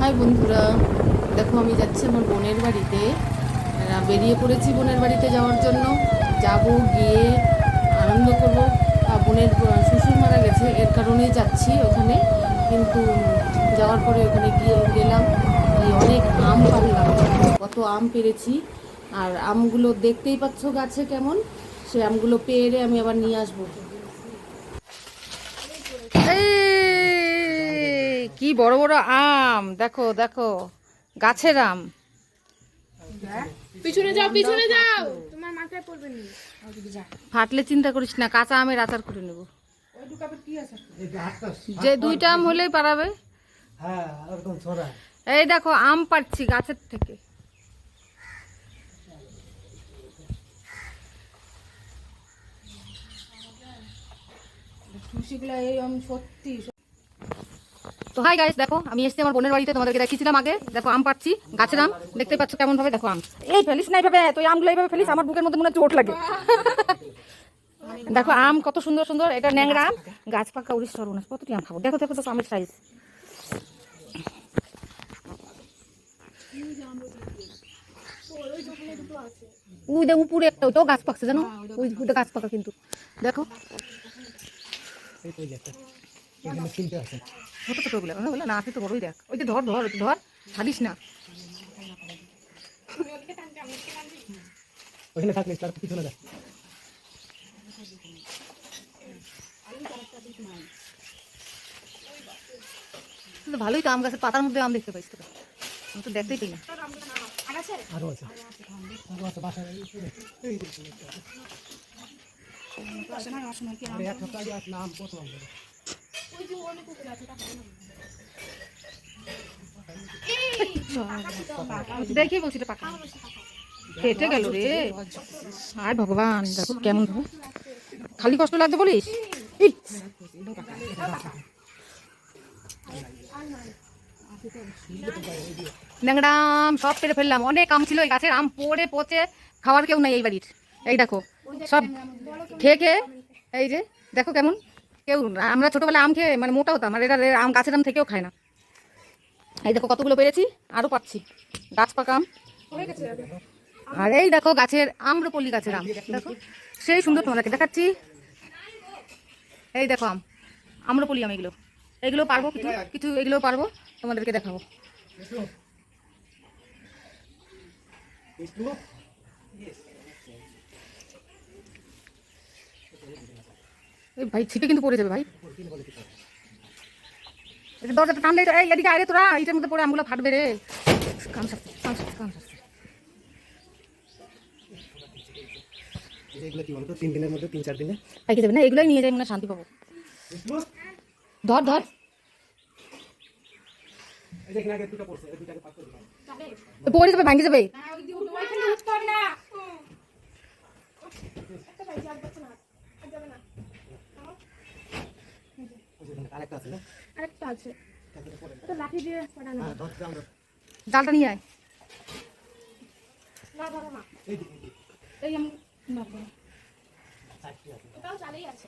High বন্ধুরা, দেখো আমি যাচ্ছি আমার বোনের বাড়িতে। বেরিয়ে পড়েছি বোনের বাড়িতে যাওয়ার জন্য। যাব গিয়ে আনন্দ করব। বোনের শ্বশুর মারা গেছে, এর কারণেই যাচ্ছি ওখানে। কিন্তু যাওয়ার পরে ওখানে গিয়ে গেলাম অনেক আম পারলাম কত আম পেরেছি। আর আমগুলো দেখতেই পাচ্ছ গাছে কেমন? সে আমগুলো পেরে আমি আবার নিয়ে আসব। এই! কি বড় বড় আম দেখো দেখো গাছের আম। পিছনে যাও পিছনে যাও। তোমার মাথায় পড়বে নি। ফাটলে চিন্তা করিস না কাঁচা আমের আচার করে নেব। যে দুইটা আম হলেই পারাবে। হ্যাঁ এই দেখো আম পাচ্ছি গাছের থেকে। তো হাই গাইস দেখো, আমি এসেছি আমার বোনের বাড়িতে, তোমাদেরকে দেখিয়েছিলাম আগে। দেখো, আম পাচ্ছি গাছের আম, দেখতে পাচ্ছ কেমন ভাবে, দেখো আম। এই ফেলিস না এইভাবে, তুই আমগুলো এইভাবে ফেলিস, আমার বুকের মধ্যে মনে হচ্ছে চোট লাগে। দেখো, আম কত সুন্দর সুন্দর, এটা ন্যাংরা আম। গাছ পাকা উড়িস সর্বনাশ কতটি আম খাব? দেখো দেখো দেখো, আমের সাইজ ওই দেখো উপরে একটা ওটাও গাছ পাকছে, জানো? ওই গাছ পাকা কিন্তু। দেখো। ছোট ছোট বলে না আছে তো বড়ই দেখ। ওই যে ধর ধর ধর ছাড়িস না। ওখানে থাকলে তার পিছনে দেখ ভালোই তো আম গাছের পাতার মধ্যে আম দেখতে পাইছি তো। আমি তো দেখতেই পাই না। আরও আছে। আরও এক সপ্তাহ আগে আসলে আম কত আম? দেখি গেল রে। আর ভগবান, দেখো কেমন খালি কষ্ট লাগছে বলিস? ইস! ন্যাংরা আম সব পেরে ফেললাম। অনেক আম ছিল, এই গাছের আম পড়ে, পচে, খাওয়ার কেউ নাই এই বাড়ির। এই দেখো, সব খেয়ে খেয়ে, এই যে, দেখো কেমন। কেউ আমরা ছোটবেলায় আম খেয়ে মানে মোটা হতাম, আর এরা আম গাছের আম থেকেও খায় না। এই দেখো কতগুলো পেরেছি আরও পাচ্ছি। গাছ পাকা আম। আর এই দেখো গাছের আম্রপল্লী গাছের আম। দেখো, সেই সুন্দর তোমাদেরকে দেখাচ্ছি। এই দেখো আম আম্রপল্লী আম এগুলো। এগুলো পারব কিছু কিছু এগুলো পারব, তোমাদেরকে দেখাবো। এই ভাই ছিটে কিন্তু পড়ে যাবে ভাই। এটা দরজাটা টানলে এই এদিকে আরে তোরা এইটার মধ্যে পড়ে আমগুলো ফাটবে রে। কাম সারছে কাম সারছে কাম সারছে। এই যে এগুলো কি বলতো? তিন দিনের মধ্যে তিন চার দিনে? পাইকে যাবে না? এগুলোই নিয়ে যাই মনে শান্তি পাবো। ধর ধর। পড়ে যাবে ভাঙে যাবে। না ওই যে এখানে আরেকটা আছে না? আরেকটা আছে। তো লাঠি দিয়ে পড়ানো হ্যাঁ জালটা নিয়ে আয়। না ধরো না এই দিকে এই দিকে। এই আমি না ধরো চারটি আছে? এটাও চালেই আছে।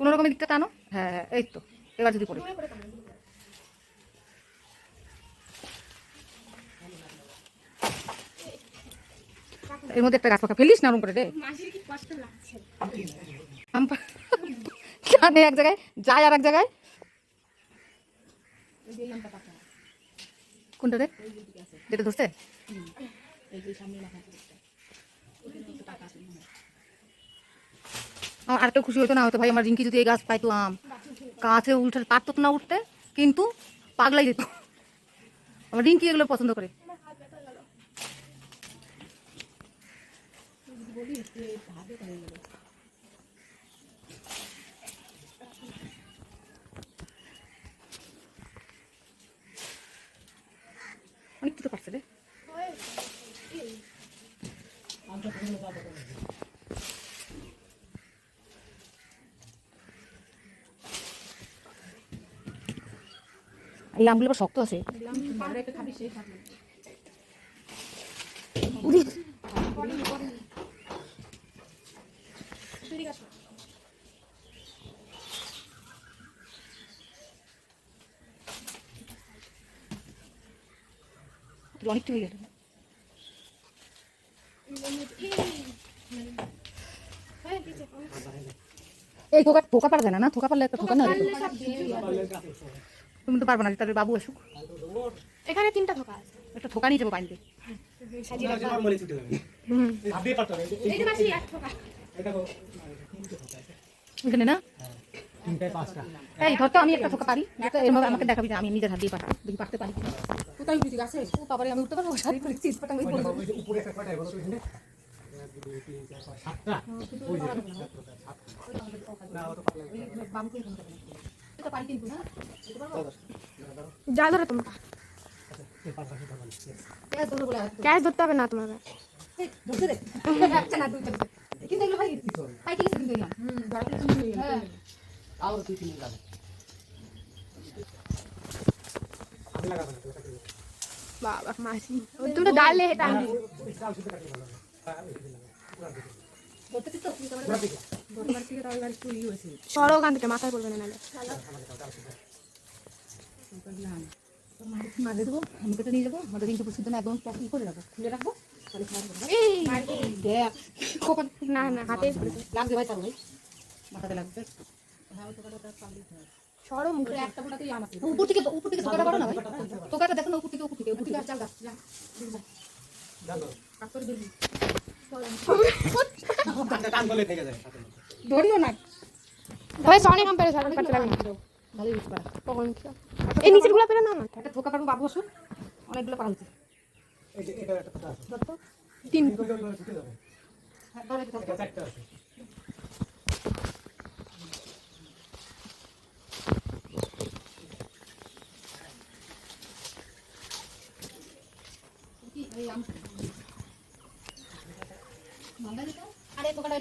কোনো রকমের দিকটা টানো? হ্যাঁ হ্যাঁ এই তো। এবার যদি পড়ে এর মধ্যে একটা গাছ পাকা। ফেলিস না ওরকম করে রে মাসির কি কষ্ট লাগছে। এক জায়গায় যায় আর এক জায়গায়। কোনটা ধরছে? খুশি হতো না, হয়তো ভাই আমার রিঙ্কি যদি এই গাছ পাইতো আম গাছে উল্টে পারতো না উঠতে, কিন্তু পাগলাই যেত। আমার রিঙ্কি এগুলো পছন্দ করে। অনেক কিছু পারছে রে এই আমগুলো শক্ত আছে। অনেকটা হয়ে গেল। এই থোকা থোকা পারা যায় না না? থোকা পারলে একটা থোকা না? তুমি তো পারব না তাহলে বাবু আসুক এখানে তিনটা ধোকা আছে একটা থোকা নিয়ে যাব পানিতে বুঝলে না এই ধর তো আমি একটা থোকা পারি আমাকে দেখাবি যে আমি নিজের হাত দিয়ে পারব দেখি পারতে পারি কিনা। কোথায় উঠেছি গাছে ও বাবারে আমি উঠতে পারব শাড়ি করে চিজ পাটা ওই উপরে একটা এখানে সাতটা ওই যে না বাবুকে ফোন করবে। এটা পারি কিন্তু না যা ধরো তোমরা এই পাঁচ পাশে থাকবে পেঁয়াজ ধরো বলে আছে। ক্যাশ ধরতে হবে না তোমার এই, ধরতে দে। একটা না, দুইটা দিতে। কিন্তু এগুলো ভাই ভাই ঠিক আছে কিন্তু এগুলো। হ্যাঁ। আরো দুই তিন যাবে আমি লাগাবো না তোটা করে বাবা মাসি তোমরা ডালে এটা সরো ওখান মাথায় পড়বে না নাহলে মাঝে দেবো আমি কেটে নিয়ে যাব আমাদের কিন্তু প্রসিদ্ধ না একদম প্যাকিং করে রাখব খুলে রাখব তাহলে না না হাতে লাগবে ভাই আম উপর থেকে উপর থেকে ভাই টোকাটা দেখো উপর থেকে উপর থেকে উপর থেকে চাল গাছ ধরিও না ভাই অনেক আম পেরে সারা কাটতে লাগে না ভালো ইউজ করা কখন কি এই নিচেরগুলো পেরে না না একটা থোকা পারব বাবু আসুন অনেকগুলো পারা হচ্ছে তিন ওই ওই ওই ঢুকে যাবে হ্যাঁ ধরে ধরো। এটা চারটা আছে কি এই আম মালদা দিতো আরে টোকাটা ডান্ডা উঠলে কিন্তু টোকাটা পারা যাবে ধর ধর ধর টান টান করে দিবি ধরে কি টোকাটা দেওয়া পারবে না তুই ডাল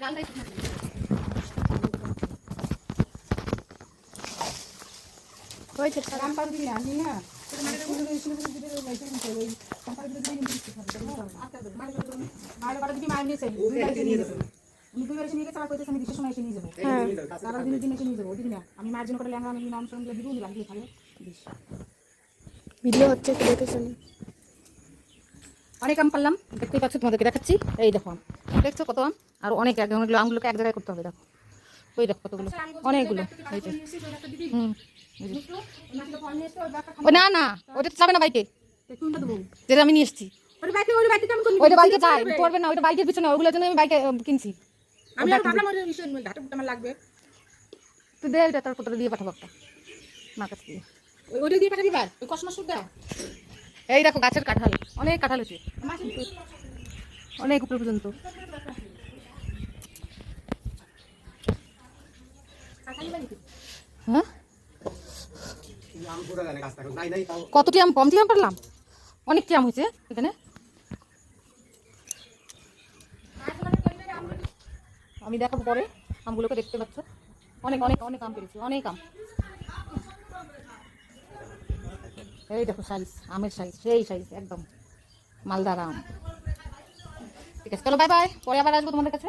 ডালটাই শুকনো ডাল। হয়েছে রাম পারবি না। আমি না? হ্যাঁ। ভিডিও হচ্ছে একটু দেখে শুনি। অনেক আম পারলাম। দেখতেই পাচ্ছ তোমাদেরকে দেখাচ্ছি। এই দেখো আম। দেখছ কত আম? আর অনেক এক অনেকগুলো আমগুলোকে এক জায়গায় করতে হবে দেখো। ওই দেখো কতগুলো। অনেকগুলো। এই হুম ও না না ওটা যাবে না বাইকে। যেটা আমি নিয়ে এসেছি। ওইটা বাইকে পড়বে না ওইটা বাইকের পিছনে জন্য আমি বাইকে কিনছি। আমি আর ভাবলাম ওই আমার লাগবে। তুই দে এটা তার কোথাও দিয়ে পাঠাবো একটা। মা কাছ থেকে ওইটা দিয়ে পাঠাবি বার? ওই কসমা সুদ দাও এই দেখো গাছের কাঁঠাল। অনেক কাঁঠাল হয়েছে। অনেক উপরে পর্যন্ত। হ্যাঁ? কতটি আম কমটি আম পারলাম? অনেকটি আম হয়েছে এখানে? আমি দেখাবো পরে আমগুলোকে দেখতে পাচ্ছ। অনেক অনেক অনেক আম পেরেছি, অনেক আম। এই দেখো সাইজ আমের সাইজ সেই সাইজ একদম মালদার আম। ঠিক আছে, চলো বাই বাই পরে আবার আসব তোমাদের কাছে।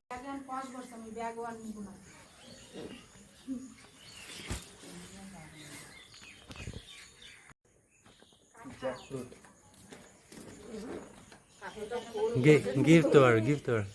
হয় এই Give, give to her, give to her.